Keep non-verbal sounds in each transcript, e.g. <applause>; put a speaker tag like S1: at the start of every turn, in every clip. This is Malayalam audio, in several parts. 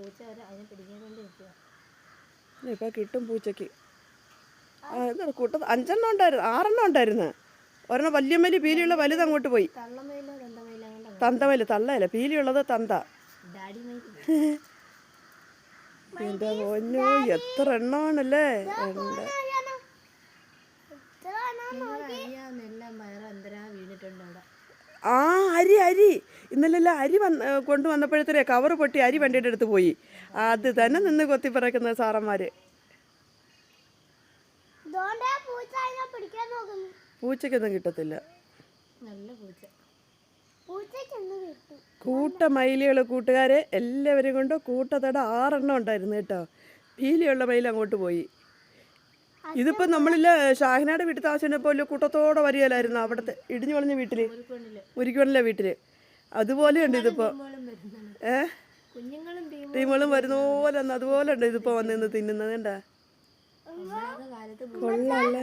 S1: പൂച്ച വരെ അതിനെ പിടിക്കാൻ വേണ്ടി നിൽക്കുക
S2: ഇപ്പൊ കിട്ടും പൂച്ചക്ക് കൂട്ടത്ത് അഞ്ചെണ്ണം ഉണ്ടായിരുന്നു ആറെണ്ണം ഉണ്ടായിരുന്നു. ഒരെണ്ണം വലിയ മലി പീലിയുള്ള വലുത് അങ്ങോട്ട് പോയി.
S1: തന്തമയിലോ
S2: തള്ളയല്ല പീലിയുള്ളത് തന്ത <laughs> എന്റെ പൊന്നോ എത്ര എണ്ണമാണല്ലേ? ഉണ്ട് ആ അരി അരി. ഇന്നലെല്ലാം അരി വന്ന് കൊണ്ടു വന്നപ്പോഴത്തേരെ കവറ് പൊട്ടി അരി വണ്ടിയുടെ അടുത്ത് പോയി. അത് തന്നെ നിന്ന് കൊത്തി പറക്കുന്ന സാറന്മാര്.
S3: ഇതുകൊണ്ടാ പൂച്ച അതിനെ പിടിക്കാൻ നോക്കുന്നു.
S2: പൂച്ചയ്ക്കൊന്നും കിട്ടത്തില്ല.
S1: നല്ല പൂച്ച.
S3: പൂച്ചയ്ക്ക് എന്ന് കിട്ടും
S2: മയിലുകൾ കൂട്ടുകാരെ എല്ലാവരും കൊണ്ട് കൂട്ടത്തട ആറെണ്ണം ഉണ്ടായിരുന്നു കേട്ടോ. പീലിയുള്ള മയിൽ അങ്ങോട്ട് പോയി. ഇതിപ്പോ നമ്മളില്ല ഷാഹിനാട് വീട്ടിൽ താമസിച്ചപ്പോൾ കൂട്ടത്തോടെ വരികയല്ലായിരുന്നു അവിടുത്തെ ഇടിഞ്ഞു വളഞ്ഞ വീട്ടിൽ? ഒരുക്കണല്ലേ വീട്ടിൽ. അതുപോലെയുണ്ട് ഇതിപ്പോൾ
S1: വരുന്നുണ്ട്
S2: ഏ? ടീമുകളും വരുന്ന പോലെ അതുപോലെ ഉണ്ട് ഇതിപ്പോൾ വന്ന് നിന്ന് തിന്നുന്നത്
S1: കാലത്ത്
S2: കൊള്ളാല്ലേ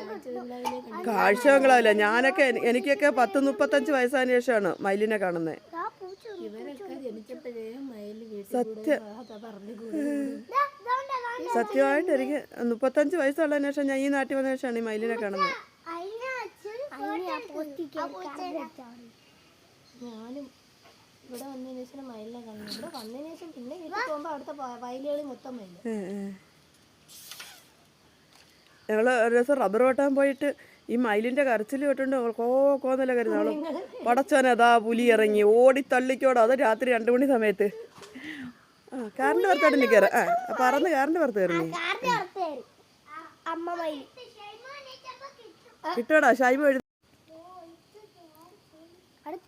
S1: കാഴ്ചയില്ലാതിനെ
S2: കാഴ്ചകളാവില്ല ഞാനൊക്കെ എനി- എനിക്കൊക്കെ പത്ത് മുപ്പത്തഞ്ച് വയസ്സായതിനു ശേഷമാണ് മയിലിനെ കാണുന്നത് സത്യം. സത്യമായിട്ട് എനിക്ക് മുപ്പത്തഞ്ച് വയസ്സുള്ളതിന് ശേഷം ഞാൻ ഈ നാട്ടിൽ വന്ന ശേഷമാണ് ഈ മയിലിനെ കാണുന്നത്
S3: അതിനെ അച്ഛൻ അതിനെ ആ പൂച്ചയ്ക്ക് കറക്റ്റാണ്.
S1: ഞാനും ഇവിടെ വന്നതിന് ശേഷം മയിലിനെ കണ്ടു. ഇവിടെ വന്നതിന് ശേഷം പിന്നെ വീട്ടിൽ പോകുമ്പോൾ അവിടുത്തെ വയലുകളിൽ മൊത്തം മയിൽ.
S2: ഞങ്ങൾ ഒരു ദിവസം റബ്ബർ വെട്ടാൻ പോയിട്ട് ഈ മയിലിന്റെ കരച്ചിൽ കേട്ടുണ്ട് കോ കോന്നല്ല കരുതാളും പടച്ചോനതാ പുലി ഇറങ്ങി ഓടി തള്ളിക്കോടോ. അത് രാത്രി രണ്ടു മണി സമയത്ത്. ആ കാറിന്റെ പുറത്തോട്ട് നിൽക്കാറ് ആ പറന്ന് കാറിന്റെ പുറത്ത് കയറി. കിട്ടോടാ ഷൈബ് എഴുതി
S3: അടുത്ത് പോയി, അടുത്ത്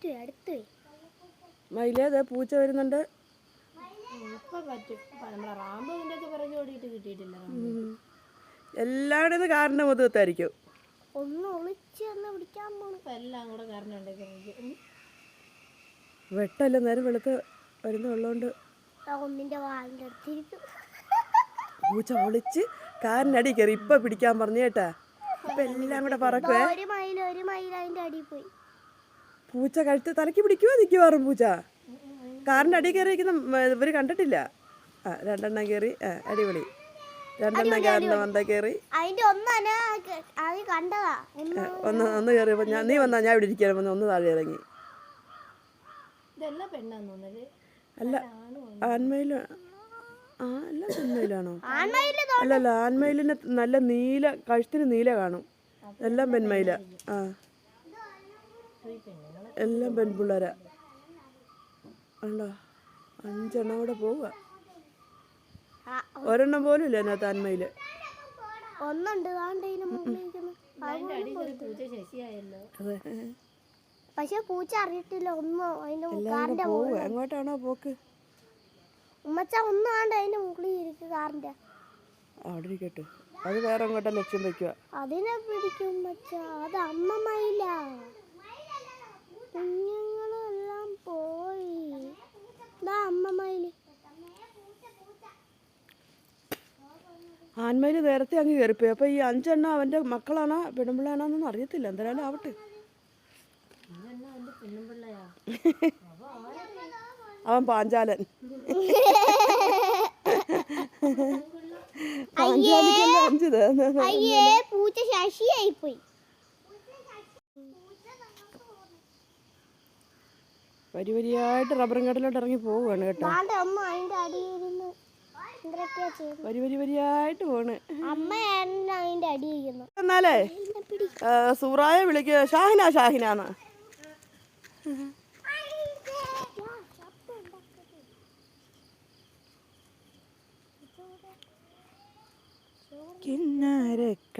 S3: പോയി.
S2: മയിലേ ദേ പൂച്ച വരുന്നുണ്ട്
S1: ഇപ്പൊ പറ്റും ഇപ്പൊ നമ്മളെ റാമ്പ് ഇതിന്റെ ഒക്കെ പിറകെ ഓടിയിട്ട് കിട്ടിയിട്ടില്ല റാമ്പ്.
S2: എല്ലാവരുടെ നിന്ന് കാറിന്റെ മുതുകത്തായിരിക്കും
S3: ഒന്ന് ഒളിച്ച് ഒന്ന് പിടിക്കാൻ പോണു.
S1: എല്ലാം കൂടെ കാരണം
S2: വെട്ടല്ല നേരം വെളുത്ത് വരുന്ന വെള്ളമുണ്ട്
S3: ആ ഒന്നിന്റെ വാലിന്റെ അടുത്തിരിക്കും.
S2: പൂച്ച ഒളിച്ച് കാറിനടി കയറി. ഇപ്പൊ പിടിക്കാൻ പറഞ്ഞു കേട്ടാ. ഇപ്പൊ എല്ലാം കൂടെ പറക്കുവേ.
S3: ഒരു മൈൽ ഒരു മൈൽ അതിന്റെ അടിയിൽ പോയി.
S2: പൂച്ച കഴുത്ത് തലയ്ക്ക് പിടിക്കുവോ? നിൽക്കുവാറും പൂച്ച? കാറിന്റെ അടി കയറിയിരിക്കുന്ന ഇവർ കണ്ടിട്ടില്ല. ആ രണ്ടെണ്ണം കയറി ആ അടിപൊളി. രണ്ടെണ്ണം കാറിന്റെ മന്ത കയറി.
S3: ഒന്ന്
S2: ഒന്ന് കയറിയപ്പോൾ ഞാൻ നീ വന്നാ ഞാൻ ഇവിടെ ഇരിക്കാൻ വന്ന് ഒന്ന് താഴെ ഇറങ്ങി. അല്ല ആൺമയിലും? ആ അല്ല പെൺമയിലാണോ?
S3: അല്ലല്ല
S2: അല്ല അല്ല ആൺമയിലിന് നല്ല നീല കഴുത്തിന് നീല കാണും. എല്ലാം പെൺമയില. ആ. എല്ലാം പെൺപിള്ളേരാ. ഉണ്ടോ അഞ്ചെണ്ണം കൂടെ പോവുക. ഒരെണ്ണം പോലും ഇല്ല എന്നാ താന്മയിൽ
S3: ഒന്നുണ്ട്
S1: പൂച്ച ശശിയായല്ലോ.
S2: അതെ.
S3: പക്ഷെ പൂച്ച അറിയത്തില്ല ഒന്നും അതിന്റെ
S2: പോവുക. എങ്ങോട്ടാണോ പോക്ക്?
S3: ഉമ്മച്ച ഒന്നും ആണ്ട് അതിന്റെ മുകളിൽ ഇരിക്കും കാറിന്റെ.
S2: അവിടെ ഇരിക്കട്ടെ. അത് വേറെ എങ്ങോട്ടാ ലക്ഷ്യം വെക്കുക.
S3: അതിനെ പിടിക്കും ഉമ്മച്ച. അത് അമ്മ മയില കുഞ്ഞുങ്ങളെല്ലാം പോയി ഇതാ അമ്മ മയിൽ
S2: ആൺമയിൽ നേരത്തെ അങ്ങ് കയറിപ്പോയി. അപ്പോൾ ഈ അഞ്ചെണ്ണം അവന്റെ മക്കളാണോ പെൺപിള്ളാണോന്നൊന്നും അറിയത്തില്ല. എന്തായാലും ആവട്ടെ. അവൻ പാഞ്ചാലൻ. വരി വരിയായിട്ട് റബ്ബറും കടലോട്ട് ഇറങ്ങി പോവുകയാണ് കേട്ടോ. വരി വരി വരിയായിട്ട് പോണ്.
S3: അതിന്റെ
S2: എന്നാലേ സൂറായ വിളിക്കുക ഷാഹിന ഷാഹിനാന്ന്.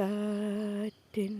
S2: കിന്നരക്കാറ്റിൻ